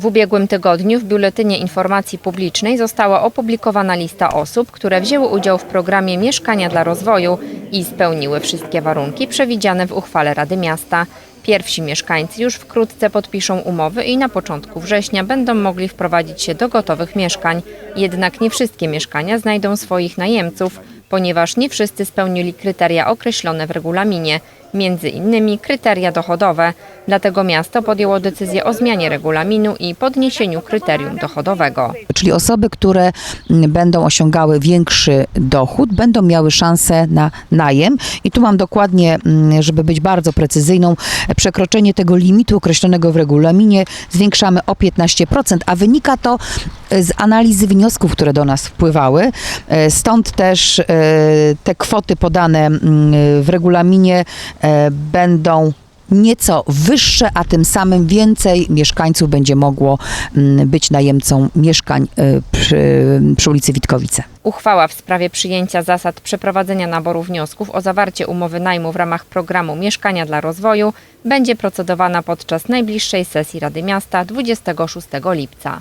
W ubiegłym tygodniu w Biuletynie Informacji Publicznej została opublikowana lista osób, które wzięły udział w programie Mieszkania dla Rozwoju i spełniły wszystkie warunki przewidziane w uchwale Rady Miasta. Pierwsi mieszkańcy już wkrótce podpiszą umowy i na początku września będą mogli wprowadzić się do gotowych mieszkań. Jednak nie wszystkie mieszkania znajdą swoich najemców, ponieważ nie wszyscy spełnili kryteria określone w regulaminie, między innymi kryteria dochodowe. Dlatego miasto podjęło decyzję o zmianie regulaminu i podniesieniu kryterium dochodowego. Czyli osoby, które mm, będą osiągały większy dochód, będą miały szansę na najem. I tu mam dokładnie, mm, żeby być bardzo precyzyjną, przekroczenie tego limitu określonego w regulaminie zwiększamy o 15%, a wynika to e, z analizy wniosków, które do nas wpływały. E, Stąd też e, te kwoty podane mm, w regulaminie e, będą nieco wyższe, a tym samym więcej mieszkańców będzie mogło mm, być najemcą mieszkań y, przy, przy ulicy Witkowice. Uchwała w sprawie przyjęcia zasad przeprowadzenia naboru wniosków o zawarcie umowy najmu w ramach programu Mieszkania dla Rozwoju będzie procedowana podczas najbliższej sesji Rady Miasta 26 lipca.